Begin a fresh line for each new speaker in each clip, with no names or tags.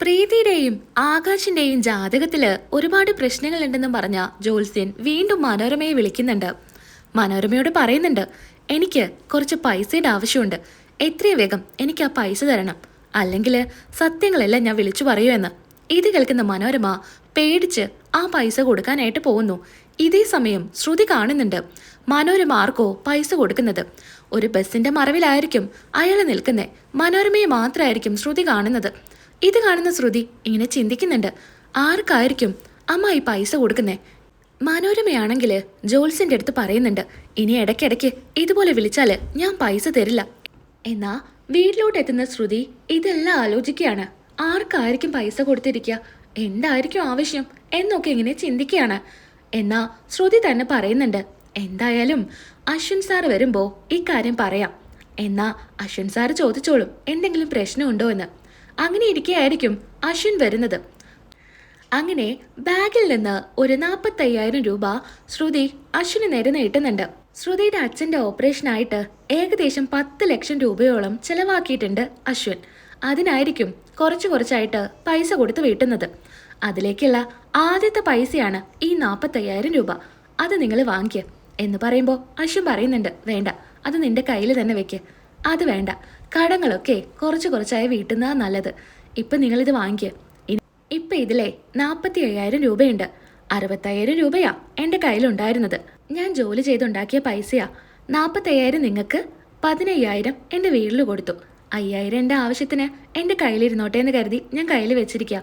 പ്രീതിയുടെയും ആകാശിന്റെയും ജാതകത്തിൽ ഒരുപാട് പ്രശ്നങ്ങൾ ഉണ്ടെന്ന് പറഞ്ഞ ജോത്സ്യൻ വീണ്ടും മനോരമയെ വിളിക്കുന്നുണ്ട്. മനോരമയോട് പറയുന്നുണ്ട് എനിക്ക് കുറച്ച് പൈസയുടെ ആവശ്യമുണ്ട്. എത്രയും വേഗം എനിക്ക് ആ പൈസ തരണം. അല്ലെങ്കിൽ സത്യങ്ങളെല്ലാം ഞാൻ വിളിച്ചു പറയൂ എന്ന്. ഇത് കേൾക്കുന്ന മനോരമ പേടിച്ച് ആ പൈസ കൊടുക്കാനായിട്ട് പോകുന്നു. ഇതേ സമയം ശ്രുതി കാണുന്നുണ്ട് മനോരമ ആർക്കോ പൈസ കൊടുക്കുന്നത്? ഒരു ബസിന്റെ മറവിലായിരിക്കും അയാൾ നിൽക്കുന്നത് മനോരമയെ മാത്രമായിരിക്കും ശ്രുതി കാണുന്നത്. ഇത് കാണുന്ന ശ്രുതി ഇങ്ങനെ ചിന്തിക്കുന്നുണ്ട്. ആർക്കായിരിക്കും അമ്മ ഈ പൈസ കൊടുക്കുന്നേ? മനോരമയാണെങ്കിൽ ജോൾസിന്റെ അടുത്ത് പറയുന്നുണ്ട് ഇനി ഇടയ്ക്കിടയ്ക്ക് ഇതുപോലെ വിളിച്ചാൽ ഞാൻ പൈസ തരില്ല. എന്നാ വീട്ടിലോട്ട് എത്തുന്ന ശ്രുതി ഇതെല്ലാം ആലോചിക്കുകയാണ്. ആർക്കായിരിക്കും പൈസ കൊടുത്തിരിക്കുക എന്തായിരിക്കും ആവശ്യം? എന്നൊക്കെ ഇങ്ങനെ ചിന്തിക്കുകയാണ്. എന്നാ ശ്രുതി തന്നെ പറയുന്നുണ്ട് എന്തായാലും അശ്വിൻ സാർ വരുമ്പോ ഇക്കാര്യം പറയാം. എന്നാ അശ്വിൻ സാർ ചോദിച്ചോളും എന്തെങ്കിലും പ്രശ്നമുണ്ടോ എന്ന്? അങ്ങനെ ഇരിക്കുകയായിരിക്കും അശ്വിൻ വരുന്നത്. അങ്ങനെ ബാഗിൽ നിന്ന് ഒരു നാൽപ്പത്തയ്യായിരം രൂപ ശ്രുതി അശ്വിന് നേരെ നീട്ടുന്നുണ്ട് ശ്രുതിയുടെ അച്ഛന്റെ ഓപ്പറേഷനായിട്ട് ഏകദേശം പത്ത് ലക്ഷം രൂപയോളം ചെലവാക്കിയിട്ടുണ്ട് അശ്വിൻ. അതിനായിരിക്കും കുറച്ച് കുറച്ചായിട്ട് പൈസ കൊടുത്ത് വീട്ടുന്നത്. അതിലേക്കുള്ള ആദ്യത്തെ പൈസയാണ് ഈ നാൽപ്പത്തയ്യായിരം രൂപ. അത് നിങ്ങൾ വാങ്ങിക്കുക എന്ന് പറയുമ്പോൾ അശ്വിൻ പറയുന്നുണ്ട് വേണ്ട അത് നിന്റെ കയ്യിൽ തന്നെ വെക്ക്. അത് വേണ്ട. കടങ്ങളൊക്കെ കുറച്ച് കുറച്ചായി വീട്ടുന്നതാ നല്ലത്. ഇപ്പം നിങ്ങളിത് വാങ്ങിക്കുക ഇപ്പൊ ഇതിലെ നാൽപ്പത്തി അയ്യായിരം രൂപയുണ്ട്. അറുപത്തയ്യായിരം രൂപയാ എന്റെ കയ്യിലുണ്ടായിരുന്നത്. ഞാൻ ജോലി ചെയ്തുണ്ടാക്കിയ പൈസയാ. നാൽപ്പത്തയ്യായിരം നിങ്ങൾക്ക് പതിനയ്യായിരം എന്റെ വീട്ടിൽ കൊടുത്തു. അയ്യായിരം എന്റെ ആവശ്യത്തിന് എന്റെ കയ്യിലിരുന്നോട്ടെ എന്ന് കരുതി ഞാൻ കയ്യിൽ വെച്ചിരിക്കുക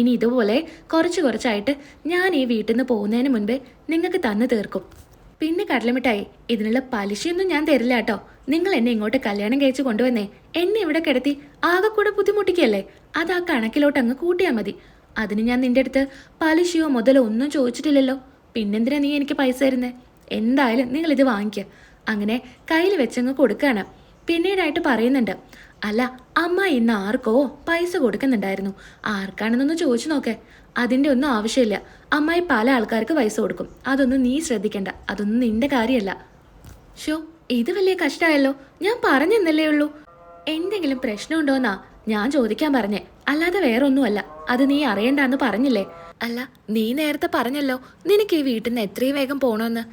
ഇനി ഇതുപോലെ കുറച്ച് കുറച്ചായിട്ട് ഞാൻ ഈ വീട്ടിൽ നിന്ന് പോകുന്നതിന് മുൻപേ നിങ്ങൾക്ക് തന്നു തീർക്കും. പിന്നെ കടലമിട്ടായി ഇതിനുള്ള പലിശയൊന്നും ഞാൻ തരില്ല കേട്ടോ. നിങ്ങൾ എന്നെ ഇങ്ങോട്ട് കല്യാണം കഴിച്ച് കൊണ്ടുവന്നേ. എന്നെ ഇവിടെ കിടത്തി ആകെ കൂടെ ബുദ്ധിമുട്ടിക്കല്ലേ അത് ആ കണക്കിലോട്ട് അങ്ങ് കൂട്ടിയാൽ മതി. അതിന് ഞാൻ നിന്റെ അടുത്ത് പലിശയോ മുതലോ ഒന്നും ചോദിച്ചിട്ടില്ലല്ലോ. പിന്നെന്തിനാ നീ എനിക്ക് പൈസ തരുന്നേ? എന്തായാലും നിങ്ങൾ ഇത് വാങ്ങിക്കുക അങ്ങനെ കയ്യിൽ വെച്ചങ്ങ് കൊടുക്കാണ്. പിന്നീടായിട്ട് പറയുന്നുണ്ട്. അല്ല അമ്മ ഇന്ന് ആർക്കോ പൈസ കൊടുക്കുന്നുണ്ടായിരുന്നു. ആർക്കാണെന്നൊന്ന് ചോദിച്ചു നോക്കേ. അതിന്റെ ഒന്നും ആവശ്യമില്ല. അമ്മായി പല ആൾക്കാർക്ക് പൈസ കൊടുക്കും. അതൊന്നും നീ ശ്രദ്ധിക്കണ്ട. അതൊന്നും നിന്റെ കാര്യമല്ല. ഷോ ഇത് വലിയ കഷ്ടമായല്ലോ ഞാൻ പറഞ്ഞെന്നല്ലേ ഉള്ളൂ. എന്തെങ്കിലും പ്രശ്നമുണ്ടോന്നാ ഞാൻ ചോദിക്കാൻ പറഞ്ഞേ. അല്ലാതെ വേറൊന്നുമല്ല. അത് നീ അറിയണ്ടെന്ന് പറഞ്ഞില്ലേ? അല്ല നീ നേരത്തെ പറഞ്ഞല്ലോ നിനക്ക് ഈ വീട്ടിൽ നിന്ന് എത്രയും വേഗം പോണോന്ന്.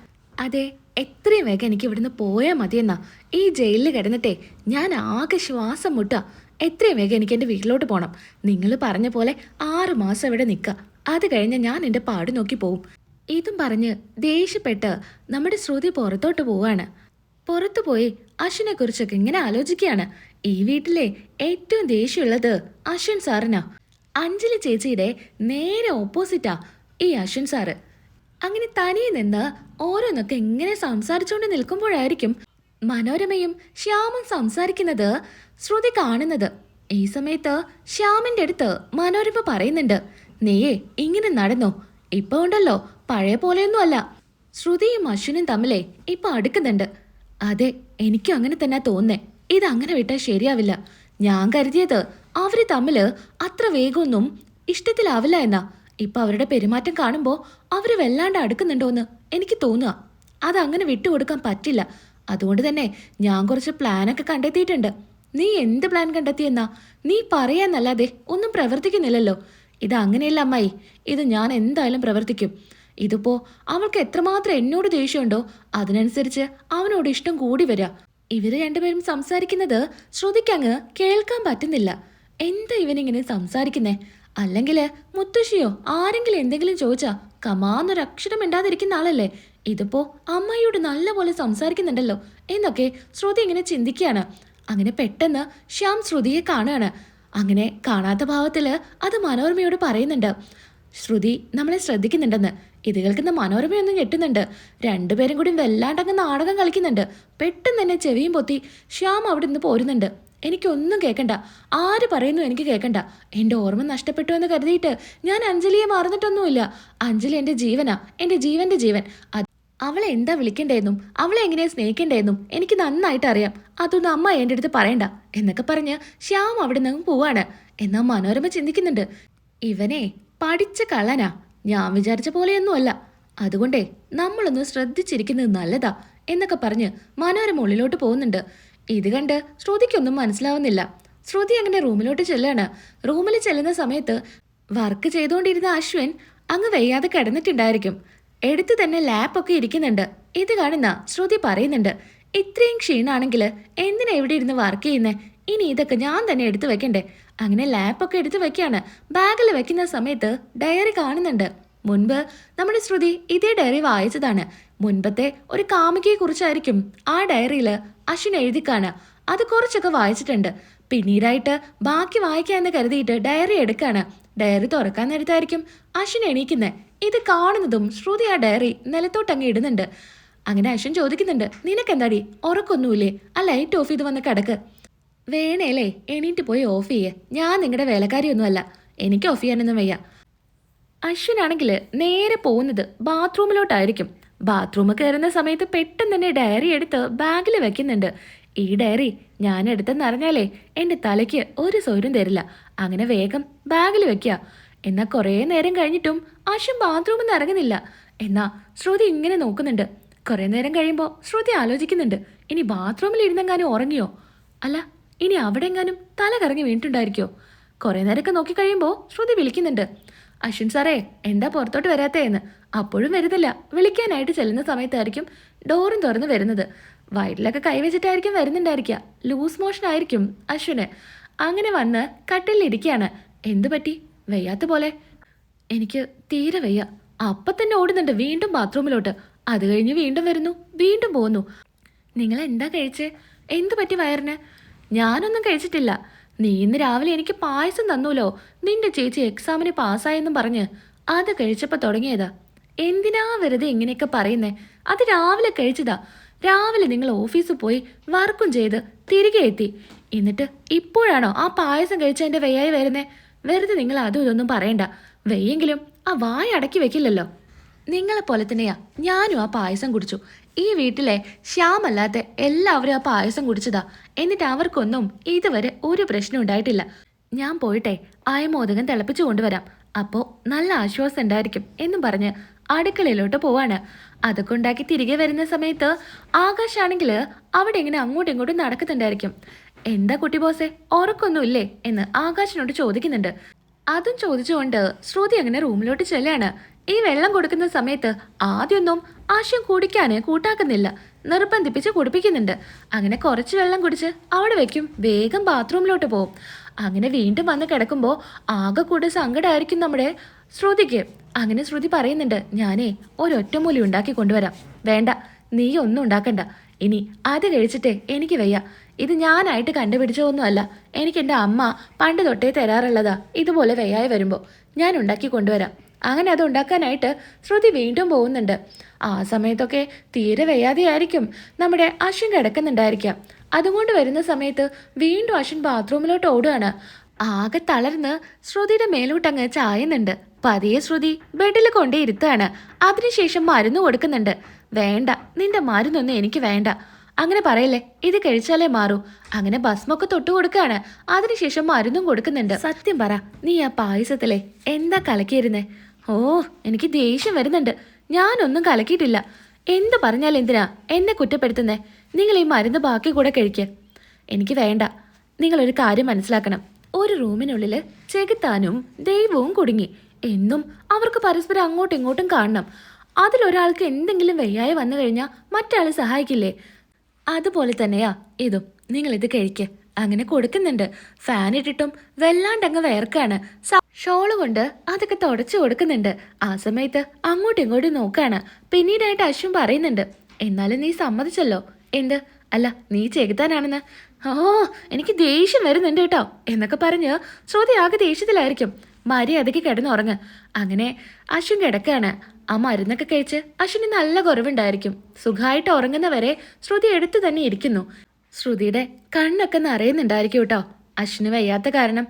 അതെ എത്രയും വേഗം എനിക്ക് ഇവിടുന്ന് പോയാൽ മതിയെന്നാ. ഈ ജയിലിൽ കിടന്നിട്ടേ ഞാൻ ആകെ ശ്വാസം മുട്ടുക എത്രയും വേഗം എനിക്ക് എന്റെ വീട്ടിലോട്ട് പോകണം നിങ്ങൾ പറഞ്ഞ പോലെ ആറ് മാസം ഇവിടെ നിൽക്കുക. അത് കഴിഞ്ഞ് ഞാൻ എന്റെ പാട് നോക്കി പോവും. ഇതും പറഞ്ഞ് ദേഷ്യപ്പെട്ട് നമ്മുടെ ശ്രുതി പുറത്തോട്ട് പോവാണ്. പുറത്തു പോയി അശ്വിനെ കുറിച്ചൊക്കെ ഇങ്ങനെ ആലോചിക്കുകയാണ്. ഈ വീട്ടിലെ ഏറ്റവും ദേഷ്യമുള്ളത് അശ്വിൻ സാറിനാ. അഞ്ജലി ചേച്ചിയുടെ നേരെ ഓപ്പോസിറ്റാ ഈ അശ്വിൻ സാറ്. അങ്ങനെ തനിയെ നിന്ന് ഓരോന്നൊക്കെ ഇങ്ങനെ സംസാരിച്ചുകൊണ്ട് നിൽക്കുമ്പോഴായിരിക്കും മനോരമയും ശ്യാമും സംസാരിക്കുന്നത് ശ്രുതി കാണുന്നത്. ഈ സമയത്ത് ശ്യാമിന്റെ അടുത്ത് മനോരമ പറയുന്നുണ്ട് നീയേ ഇങ്ങനെ നടന്നോ? ഇപ്പൊ ഉണ്ടല്ലോ പഴയ പോലെയൊന്നും അല്ല ശ്രുതിയും അശ്വിനും തമ്മിലേ ഇപ്പൊ അടുക്കുന്നുണ്ട്. അതെ എനിക്കും അങ്ങനെ തന്നെ തോന്നേ ഇത് അങ്ങനെ വിട്ടാൽ ശരിയാവില്ല. ഞാൻ കരുതിയത് അവർ തമ്മിൽ അത്ര വേഗമൊന്നും ഇഷ്ടത്തിലാവില്ല എന്നാ. ഇപ്പൊ അവരുടെ പെരുമാറ്റം കാണുമ്പോ അവർ വല്ലാണ്ട് അടുക്കുന്നുണ്ടോന്ന് എനിക്ക് തോന്നുക അതങ്ങനെ വിട്ടുകൊടുക്കാൻ പറ്റില്ല. അതുകൊണ്ട് തന്നെ ഞാൻ കുറച്ച് പ്ലാനൊക്കെ കണ്ടെത്തിയിട്ടുണ്ട്. നീ എന്ത് പ്ലാൻ കണ്ടെത്തിയെന്നാ? നീ പറയാന്നല്ലാതെ ഒന്നും പ്രവർത്തിക്കുന്നില്ലല്ലോ. ഇത് അങ്ങനെയല്ല അമ്മായി. ഇത് ഞാൻ എന്തായാലും പ്രവർത്തിക്കും. ഇതിപ്പോ അവൾക്ക് എത്രമാത്രം എന്നോട് ദേഷ്യമുണ്ടോ അതിനനുസരിച്ച് അവനോട് ഇഷ്ടം കൂടി വരാ. ഇവർ രണ്ടുപേരും സംസാരിക്കുന്നത് ശ്രുതിക്കങ്ങ് കേൾക്കാൻ പറ്റുന്നില്ല. എന്താ ഇവനിങ്ങനെ സംസാരിക്കുന്നേ? അല്ലെങ്കിൽ മുത്തശ്ശിയോ ആരെങ്കിലും എന്തെങ്കിലും ചോദിച്ചാ കമാന്നൊരു അക്ഷരം ഇണ്ടാതിരിക്കുന്ന ആളല്ലേ? ഇതിപ്പോ അമ്മയോട് നല്ലപോലെ സംസാരിക്കുന്നുണ്ടല്ലോ. എന്നൊക്കെ ശ്രുതി ഇങ്ങനെ ചിന്തിക്കുകയാണ് അങ്ങനെ പെട്ടെന്ന് ശ്യാം ശ്രുതിയെ കാണുകയാണ് അങ്ങനെ കാണാത്ത ഭാവത്തിൽ അത് മനോരമയോട് പറയുന്നുണ്ട്. ശ്രുതി നമ്മളെ ശ്രദ്ധിക്കുന്നുണ്ടെന്ന്. ഇത് കേൾക്കുന്ന മനോരമയൊന്നും ഞെട്ടുന്നുണ്ട്. രണ്ടുപേരും കൂടി വല്ലാണ്ടങ്ങ് നാടകം കളിക്കുന്നുണ്ട്. പെട്ടെന്ന് തന്നെ ചെവിയും പൊത്തി ശ്യാം അവിടെ നിന്ന് പോരുന്നുണ്ട്. എനിക്കൊന്നും കേൾക്കണ്ട ആര് പറയുന്നു എനിക്ക് കേൾക്കണ്ട എന്റെ ഓർമ്മ നഷ്ടപ്പെട്ടു എന്ന് കരുതിയിട്ട് ഞാൻ അഞ്ജലിയെ മറന്നിട്ടൊന്നുമില്ല. അഞ്ജലി എന്റെ ജീവനാ. എന്റെ ജീവന്റെ ജീവൻ. അവളെ എന്താ വിളിക്കണ്ടേന്നും അവളെ എങ്ങനെയാ സ്നേഹിക്കണ്ടേന്നും എനിക്ക് നന്നായിട്ട് അറിയാം. അതൊന്നും അമ്മ എന്റെ അടുത്ത് പറയണ്ട. എന്നൊക്കെ പറഞ്ഞ് ശ്യാം അവിടെ നിന്നും പോവാണ്. എന്നാ മനോരമ ചിന്തിക്കുന്നുണ്ട്. ഇവനെ പഠിച്ച കള്ളനാ. ഞാൻ വിചാരിച്ച പോലെയൊന്നുമല്ല. അതുകൊണ്ടേ നമ്മളൊന്ന് ശ്രദ്ധിച്ചിരിക്കുന്നത് നല്ലതാ. എന്നൊക്കെ പറഞ്ഞ് മനോരമ ഉള്ളിലോട്ട് പോകുന്നുണ്ട്. ഇത് കണ്ട് ശ്രുതിക്കൊന്നും മനസ്സിലാവുന്നില്ല. ശ്രുതി അങ്ങനെ റൂമിലോട്ട് ചെല്ലാണ്. റൂമിൽ ചെല്ലുന്ന സമയത്ത് വർക്ക് ചെയ്തുകൊണ്ടിരുന്ന അശ്വിൻ അങ്ങ് വയ്യാതെ കിടന്നിട്ടുണ്ടായിരിക്കും. എടുത്തു തന്നെ ലാപ്പൊക്കെ ഇരിക്കുന്നുണ്ട്. ഇത് കാണുന്ന ശ്രുതി പറയുന്നുണ്ട് ഇത്രയും ക്ഷീണാണെങ്കിൽ എന്തിനാ ഇവിടെ ഇരുന്ന് വർക്ക് ചെയ്യുന്നേ? ഇനി ഇതൊക്കെ ഞാൻ തന്നെ എടുത്തു വെക്കണ്ടേ? അങ്ങനെ ലാപ്പൊക്കെ എടുത്തു വെക്കാണ്. ബാഗിൽ വെക്കുന്ന സമയത്ത് ഡയറി കാണുന്നുണ്ട്. മുൻപ് നമ്മുടെ ശ്രുതി ഇതേ ഡയറി വായിച്ചതാണ്. മുൻപത്തെ ഒരു കാമുകിയെ കുറിച്ചായിരിക്കും ആ ഡയറിയിൽ അശ്വിൻ എഴുതിക്കാണ്. അത് കുറച്ചൊക്കെ വായിച്ചിട്ടുണ്ട്. പിന്നീടായിട്ട് ബാക്കി വായിക്കാന്ന് കരുതിയിട്ട് ഡയറി എടുക്കാണ്. ഡയറി തുറക്കാൻ നേരത്തായിരിക്കും അശ്വിൻ എണീക്കുന്നത് ഇത് കാണുന്നതും ശ്രുതി ആ ഡയറി നിലത്തോട്ടങ്ങ് ഇടുന്നുണ്ട്. അങ്ങനെ അശ്വിൻ ചോദിക്കുന്നുണ്ട് നിനക്കെന്താടി? ഉറക്കൊന്നുമില്ലേ? ആ ലൈറ്റ് ഓഫ് ചെയ്ത് വന്ന് കിടക്ക്. വേണേലേ എണീറ്റ് പോയി ഓഫ് ചെയ്യേ. ഞാൻ നിങ്ങളുടെ വേലക്കാരിയൊന്നുമല്ല. എനിക്ക് ഓഫ് ചെയ്യാനൊന്നും വയ്യ. അശ്വിനാണെങ്കിൽ നേരെ പോകുന്നത് ബാത്റൂമിലോട്ടായിരിക്കും. ബാത്റൂമിൽ കയറുന്ന സമയത്ത് പെട്ടെന്ന് തന്നെ ഡയറി എടുത്ത് ബാഗിൽ വെക്കുന്നുണ്ട്. ഈ ഡയറി ഞാൻ എടുത്തെന്നറിഞ്ഞാലേ എന്റെ തലയ്ക്ക് ഒരു സൗരം തരില്ല. അങ്ങനെ വേഗം ബാഗിൽ വെക്കുക എന്നാൽ കുറേ നേരം കഴിഞ്ഞിട്ടും ആശം ബാത്റൂമിൽ നിന്ന് ഇറങ്ങുന്നില്ല എന്നാൽ ശ്രുതി ഇങ്ങനെ നോക്കുന്നുണ്ട്. കുറേ നേരം കഴിയുമ്പോൾ ശ്രുതി ആലോചിക്കുന്നുണ്ട്. ഇനി ബാത്റൂമിൽ ഇരുന്നെങ്ങാനും ഉറങ്ങിയോ? അല്ല ഇനി അവിടെ എങ്ങാനും തല കറങ്ങി വീണിട്ടുണ്ടായിരിക്കോ? കുറേ നേരമൊക്കെ നോക്കി കഴിയുമ്പോൾ ശ്രുതി വിളിക്കുന്നുണ്ട്. അശ്വിൻ സാറേ എന്താ പുറത്തോട്ട് വരാത്തേന്ന്? അപ്പോഴും വരുന്നില്ല. വിളിക്കാനായിട്ട് ചെല്ലുന്ന സമയത്തായിരിക്കും ഡോറും തുറന്ന് വരുന്നത്. വയറ്റിലൊക്കെ കൈവച്ചിട്ടായിരിക്കും വരുന്നുണ്ടായിരിക്കുക. ലൂസ് മോഷൻ ആയിരിക്കും അശ്വിന്. അങ്ങനെ വന്ന് കട്ടിലിരിക്കുകയാണ് എന്തു പറ്റി? വയ്യാത്ത പോലെ. എനിക്ക് തീരെ വയ്യ. അപ്പം തന്നെ ഓടുന്നുണ്ട് വീണ്ടും ബാത്റൂമിലോട്ട്. അത് കഴിഞ്ഞ് വീണ്ടും വരുന്നു. വീണ്ടും പോകുന്നു നിങ്ങൾ എന്താ കഴിച്ചേ? എന്തു പറ്റി വയറിന്? ഞാനൊന്നും കഴിച്ചിട്ടില്ല. നീ ഇന്ന് രാവിലെ എനിക്ക് പായസം തന്നൂലോ? നിന്റെ ചേച്ചി എക്സാമിന് പാസ്സായെന്നും പറഞ്ഞ് അത് കഴിച്ചപ്പോൾ തുടങ്ങിയതാ. എന്തിനാ വെറുതെ ഇങ്ങനെയൊക്കെ പറയുന്നേ? അത് രാവിലെ കഴിച്ചതാ. രാവിലെ നിങ്ങൾ ഓഫീസിൽ പോയി വർക്കും ചെയ്ത് തിരികെ എത്തി. എന്നിട്ട് ഇപ്പോഴാണോ ആ പായസം കഴിച്ചതിന്റെ വെയ്യായി വരുന്നേ? വെറുതെ നിങ്ങൾ അതും ഇതൊന്നും പറയണ്ട. വെയ്യെങ്കിലും ആ വായ അടക്കി വെക്കില്ലല്ലോ. നിങ്ങളെ പോലെ തന്നെയാ ഞാനും ആ പായസം കുടിച്ചു. ഈ വീട്ടിലെ ശ്യാമല്ലാത്ത എല്ലാവരും ആ പായസം കുടിച്ചതാ. എന്നിട്ട് അവർക്കൊന്നും ഇതുവരെ ഒരു പ്രശ്നം ഉണ്ടായിട്ടില്ല. ഞാൻ പോയിട്ടെ ആയമോദകം തിളപ്പിച്ചു കൊണ്ടുവരാം. അപ്പോൾ നല്ല ആശ്വാസം ഉണ്ടായിരിക്കും എന്നും പറഞ്ഞ് അടുക്കളയിലോട്ട് പോവാണ്. അതൊക്കെ ഉണ്ടാക്കി തിരികെ വരുന്ന സമയത്ത് ആകാശാണെങ്കിൽ അവിടെ ഇങ്ങനെ അങ്ങോട്ടും ഇങ്ങോട്ടും നടക്കുന്നുണ്ടായിരിക്കും. എന്താ കുട്ടി ബോസെ ഉറക്കൊന്നുമില്ലേ എന്ന് ആകാശിനോട് ചോദിക്കുന്നുണ്ട്. അതും ചോദിച്ചുകൊണ്ട് ശ്രുതി അങ്ങനെ റൂമിലോട്ട് ചെല്ലാണ്. ഈ വെള്ളം കൊടുക്കുന്ന സമയത്ത് ആദ്യമൊന്നും ആശയം കുടിക്കാൻ കൂട്ടാക്കുന്നില്ല. നിർബന്ധിപ്പിച്ച് കുടിപ്പിക്കുന്നുണ്ട്. അങ്ങനെ കുറച്ച് വെള്ളം കുടിച്ച് അവിടെ വെക്കും. വേഗം ബാത്റൂമിലോട്ട് പോവും. അങ്ങനെ വീണ്ടും വന്ന് കിടക്കുമ്പോൾ ആകെ കൂടെ സങ്കടമായിരിക്കും നമ്മുടെ ശ്രുതിക്ക്. അങ്ങനെ ശ്രുതി പറയുന്നുണ്ട് ഞാനേ ഒരൊറ്റമൂലി ഉണ്ടാക്കി കൊണ്ടുവരാം. വേണ്ട നീ ഒന്നും ഉണ്ടാക്കണ്ട. ഇനി അത് കഴിച്ചിട്ടേ എനിക്ക് വയ്യ. ഇത് ഞാനായിട്ട് കണ്ടുപിടിച്ചതൊന്നുമല്ല. എനിക്ക് എന്റെ അമ്മ പണ്ട് തൊട്ടേ തരാറുള്ളതാ. ഇതുപോലെ വയ്യായി വരുമ്പോൾ ഞാൻ ഉണ്ടാക്കി കൊണ്ടുവരാം. അങ്ങനെ അത് ഉണ്ടാക്കാനായിട്ട് ശ്രുതി വീണ്ടും പോകുന്നുണ്ട്. ആ സമയത്തൊക്കെ തീരെ വയ്യാതെയായിരിക്കും. നമ്മുടെ അശ്വിൻ കിടക്കുന്നുണ്ടായിരിക്കാം. അതുകൊണ്ട് വരുന്ന സമയത്ത് വീണ്ടും അശ്വിൻ ബാത്റൂമിലോട്ട് ഓടുകയാണ്. ആകെ തളർന്ന് ശ്രുതിയുടെ മേലോട്ടങ്ങ് ചായുന്നുണ്ട്. പതിയെ ശ്രുതി ബെഡിൽ കൊണ്ടേ ഇരുത്താണ് അതിനുശേഷം മരുന്ന് കൊടുക്കുന്നുണ്ട്. വേണ്ട നിന്റെ മരുന്നൊന്നും എനിക്ക് വേണ്ട. അങ്ങനെ പറയല്ലേ ഇത് കഴിച്ചാലേ മാറൂ. അങ്ങനെ ഭസ്മൊക്കെ തൊട്ട് കൊടുക്കാണ് അതിനുശേഷം മരുന്നും കൊടുക്കുന്നുണ്ട്. സത്യം പറ നീ ആ പായസത്തിലെ എന്താ കലക്കിയിരുന്നേ? ഓ എനിക്ക് ദേഷ്യം വരുന്നുണ്ട്. ഞാനൊന്നും കലക്കിയിട്ടില്ല. എന്ത് പറഞ്ഞാൽ എന്തിനാ എന്നെ കുറ്റപ്പെടുത്തുന്നേ? നിങ്ങൾ ഈ മരുന്ന് ബാക്കി കൂടെ കഴിക്കുക എനിക്ക് വേണ്ട. നിങ്ങളൊരു കാര്യം മനസ്സിലാക്കണം. ഒരു റൂമിനുള്ളിൽ ചെകുത്താനും ദൈവവും കുടുങ്ങി. എന്നും അവർക്ക് പരസ്പരം അങ്ങോട്ടും ഇങ്ങോട്ടും കാണണം. അതിലൊരാൾക്ക് എന്തെങ്കിലും വയ്യായി വന്നു കഴിഞ്ഞാൽ മറ്റാൾ സഹായിക്കില്ലേ? അതുപോലെ തന്നെയാ ഇതും. നിങ്ങളിത് ഇത് കഴിക്ക്. അങ്ങനെ കൊടുക്കുന്നുണ്ട്. ഫാൻ ഇട്ടിട്ടും വല്ലാണ്ടങ്ങ് വേർക്കാണ്. ഷോൾ കൊണ്ട് അതൊക്കെ തുടച്ചു കൊടുക്കുന്നുണ്ട്. ആ സമയത്ത് അങ്ങോട്ടും ഇങ്ങോട്ടും നോക്കാണ്. പിന്നീടായിട്ട് അശ്വൻ പറയുന്നുണ്ട് എന്നാലും നീ സമ്മതിച്ചല്ലോ. എന്ത്? അല്ല നീ ചെകുത്താനാണെന്ന്? ഓ എനിക്ക് ദേഷ്യം വരുന്നുണ്ട് കേട്ടോ എന്നൊക്കെ പറഞ്ഞ് ശ്രുതി ആകെ ദേഷ്യത്തിലായിരിക്കും. മര്യാദയ്ക്ക് കിടന്നുറങ്ങ്. അങ്ങനെ അശ്വിൻ കിടക്കാണ്. ആ മരുന്നൊക്കെ കഴിച്ച് അശ്വിന് നല്ല കുറവുണ്ടായിരിക്കും. സുഖമായിട്ട് ഉറങ്ങുന്നവരെ ശ്രുതി എടുത്തു തന്നെ ഇരിക്കുന്നു. ശ്രുതിയുടെ കണ്ണൊക്കെ നിറയുന്നുണ്ടായിരിക്കും കേട്ടോ. അശ്വിന് വയ്യാത്ത കാരണം.